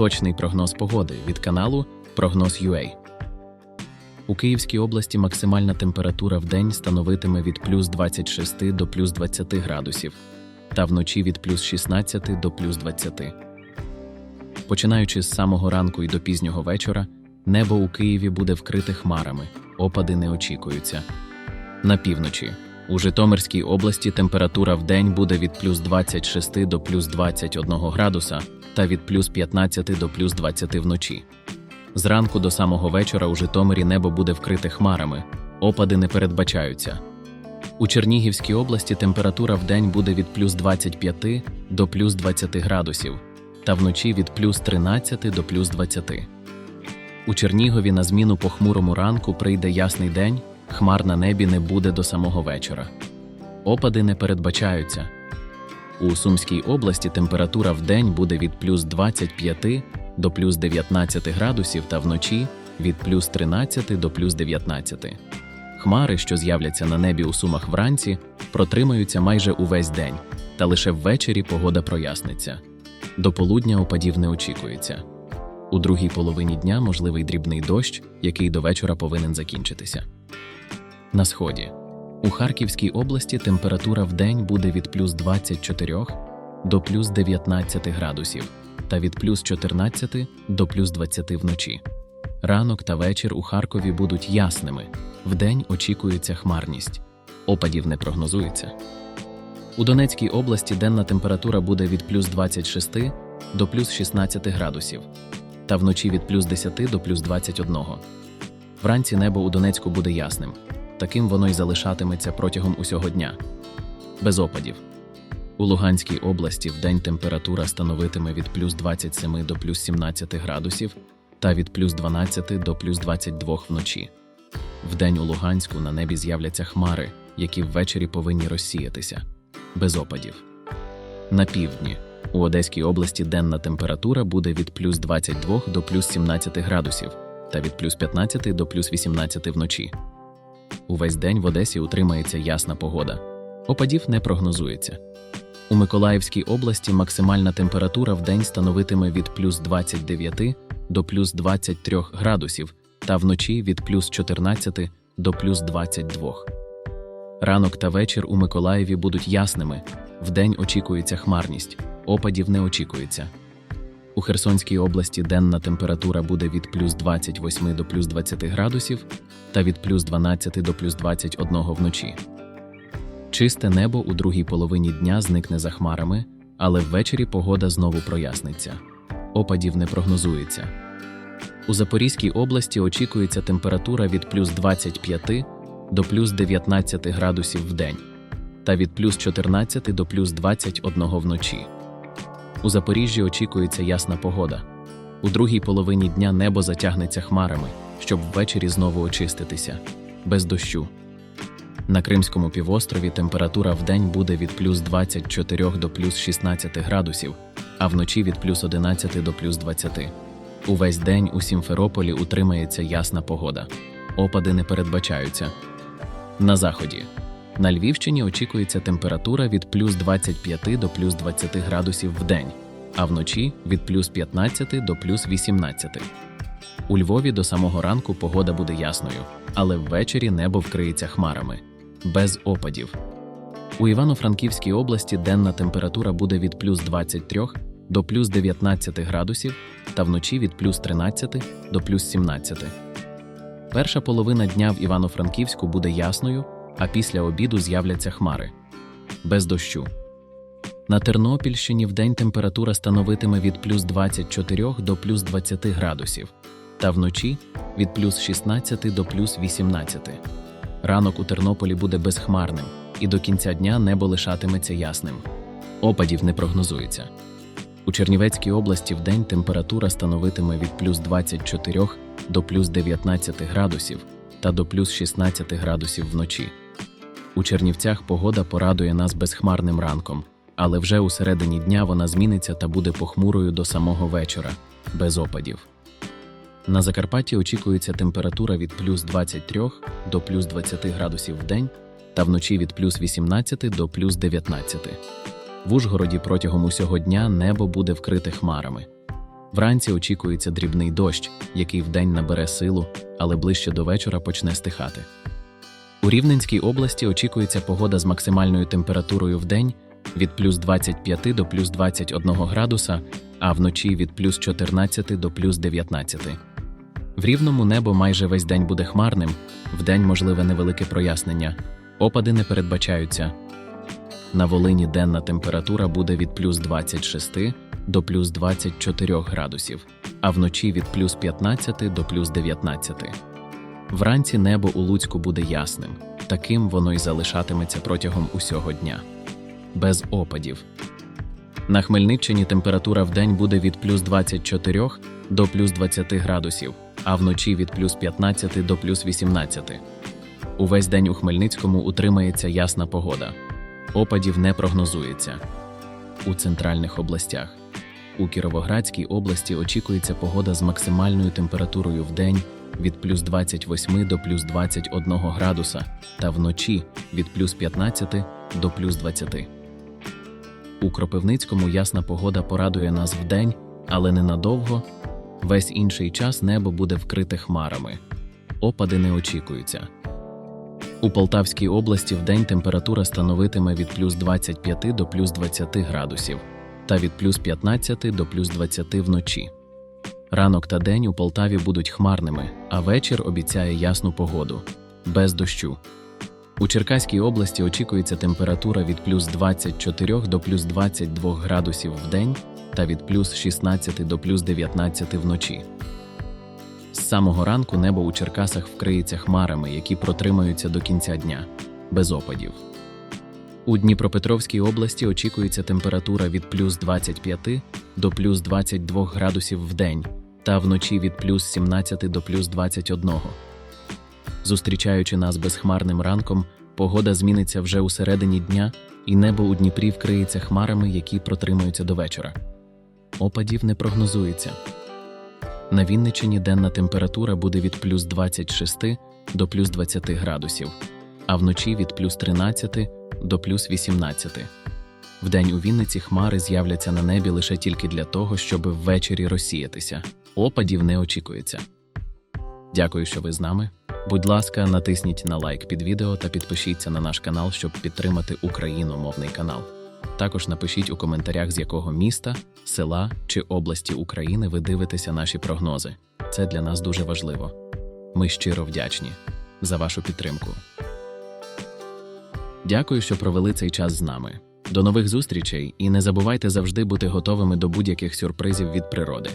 Точний прогноз погоди від каналу Прогноз.UA. У Київській області максимальна температура в день становитиме від плюс 26 до плюс 20 градусів, та вночі від плюс 16 до плюс 20. Починаючи з самого ранку і до пізнього вечора, небо у Києві буде вкрите хмарами, опади не очікуються. На півночі. У Житомирській області температура в день буде від плюс 26 до плюс 21 градуса та від плюс 15 до плюс 20 вночі. Зранку до самого вечора у Житомирі небо буде вкрите хмарами, опади не передбачаються. У Чернігівській області температура в день буде від плюс 25 до плюс 20 градусів, та вночі від плюс 13 до плюс 20. У Чернігові на зміну похмурому ранку прийде ясний день, хмар на небі не буде до самого вечора. Опади не передбачаються. У Сумській області температура в день буде від плюс 25 до плюс 19 градусів та вночі від плюс 13 до плюс 19. Хмари, що з'являться на небі у Сумах вранці, протримаються майже увесь день, та лише ввечері погода проясниться. До полудня опадів не очікується. У другій половині дня можливий дрібний дощ, який до вечора повинен закінчитися. На сході. У Харківській області температура в день буде від плюс 24 до плюс 19 градусів та від плюс 14 до плюс 20 вночі. Ранок та вечір у Харкові будуть ясними. Вдень очікується хмарність. Опадів не прогнозується. У Донецькій області денна температура буде від плюс 26 до плюс 16 градусів та вночі від плюс 10 до плюс 21. Вранці небо у Донецьку буде ясним. Таким воно й залишатиметься протягом усього дня. Без опадів. У Луганській області вдень температура становитиме від плюс 27 до плюс 17 градусів та від плюс 12 до плюс 22 вночі. Вдень у Луганську на небі з'являться хмари, які ввечері повинні розсіятися. Без опадів. На півдні. У Одеській області денна температура буде від плюс 22 до плюс 17 градусів та від плюс 15 до плюс 18 вночі. Увесь день в Одесі утримається ясна погода. Опадів не прогнозується. У Миколаївській області максимальна температура в день становитиме від плюс 29 до плюс 23 градусів та вночі від плюс 14 до плюс 22. Ранок та вечір у Миколаєві будуть ясними, вдень очікується хмарність, опадів не очікується. У Херсонській області денна температура буде від плюс 28 до плюс 20 градусів та від плюс 12 до плюс 21 вночі. Чисте небо у другій половині дня зникне за хмарами, але ввечері погода знову проясниться. Опадів не прогнозується. У Запорізькій області очікується температура від плюс 25 до плюс 19 градусів в день та від плюс 14 до плюс 21 вночі. У Запоріжжі очікується ясна погода. У другій половині дня небо затягнеться хмарами, щоб ввечері знову очиститися, без дощу. На Кримському півострові температура в день буде від плюс 24 до плюс 16 градусів, а вночі від плюс 11 до плюс 20. Увесь день у Сімферополі утримається ясна погода. Опади не передбачаються. На заході. На Львівщині очікується температура від плюс 25 до плюс 20 градусів в день, а вночі від плюс 15 до плюс 18. У Львові до самого ранку погода буде ясною, але ввечері небо вкриється хмарами, без опадів. У Івано-Франківській області денна температура буде від плюс 23 до плюс 19 градусів та вночі від плюс 13 до плюс 17. Перша половина дня в Івано-Франківську буде ясною, а після обіду з'являться хмари. Без дощу. На Тернопільщині вдень температура становитиме від плюс 24 до плюс 20 градусів, та вночі від плюс 16 до плюс 18. Ранок у Тернополі буде безхмарним, і до кінця дня небо лишатиметься ясним. Опадів не прогнозується. У Чернівецькій області вдень температура становитиме від плюс 24 до плюс 19 градусів та до плюс 16 градусів вночі. У Чернівцях погода порадує нас безхмарним ранком, але вже у середині дня вона зміниться та буде похмурою до самого вечора, без опадів. На Закарпатті очікується температура від плюс 23 до плюс 20 градусів в день та вночі від плюс 18 до плюс 19. В Ужгороді протягом усього дня небо буде вкрите хмарами. Вранці очікується дрібний дощ, який вдень набере силу, але ближче до вечора почне стихати. У Рівненській області очікується погода з максимальною температурою вдень від плюс 25 до плюс 21 градуса, а вночі від плюс 14 до плюс 19. В рівному небо майже весь день буде хмарним, вдень можливе невелике прояснення. Опади не передбачаються. На Волині денна температура буде від плюс 26 до плюс 24 градусів, а вночі від плюс 15 до плюс 19. Вранці небо у Луцьку буде ясним, таким воно й залишатиметься протягом усього дня. Без опадів. На Хмельниччині температура вдень буде від плюс 24 до плюс 20 градусів, а вночі від плюс 15 до плюс 18. Увесь день у Хмельницькому утримається ясна погода. Опадів не прогнозується. У центральних областях. У Кіровоградській області очікується погода з максимальною температурою в день від плюс 28 до плюс 21 градуса та вночі від плюс 15 до плюс 20. У Кропивницькому ясна погода порадує нас вдень, але ненадовго. Весь інший час небо буде вкрите хмарами. Опади не очікуються. У Полтавській області вдень температура становитиме від плюс 25 до плюс 20 градусів та від плюс 15 до плюс 20 вночі. Ранок та день у Полтаві будуть хмарними, а вечір обіцяє ясну погоду без дощу. У Черкаській області очікується температура від плюс 24 до плюс 22 градусів в день та від плюс 16 до плюс 19 вночі. З самого ранку небо у Черкасах вкриється хмарами, які протримаються до кінця дня, без опадів. У Дніпропетровській області очікується температура від плюс 25 до плюс 22 градусів в день та вночі від плюс 17 до плюс 21. Зустрічаючи нас безхмарним ранком, погода зміниться вже у середині дня, і небо у Дніпрі вкриється хмарами, які протримуються до вечора. Опадів не прогнозується. На Вінниччині денна температура буде від плюс 26 до плюс 20 градусів, а вночі від плюс 13 до плюс 18. Вдень у Вінниці хмари з'являться на небі лише тільки для того, щоб ввечері розсіятися. Опадів не очікується. Дякую, що ви з нами. Будь ласка, натисніть на лайк під відео та підпишіться на наш канал, щоб підтримати україномовний канал. Також напишіть у коментарях, з якого міста, села чи області України ви дивитеся наші прогнози. Це для нас дуже важливо. Ми щиро вдячні за вашу підтримку. Дякую, що провели цей час з нами. До нових зустрічей і не забувайте завжди бути готовими до будь-яких сюрпризів від природи.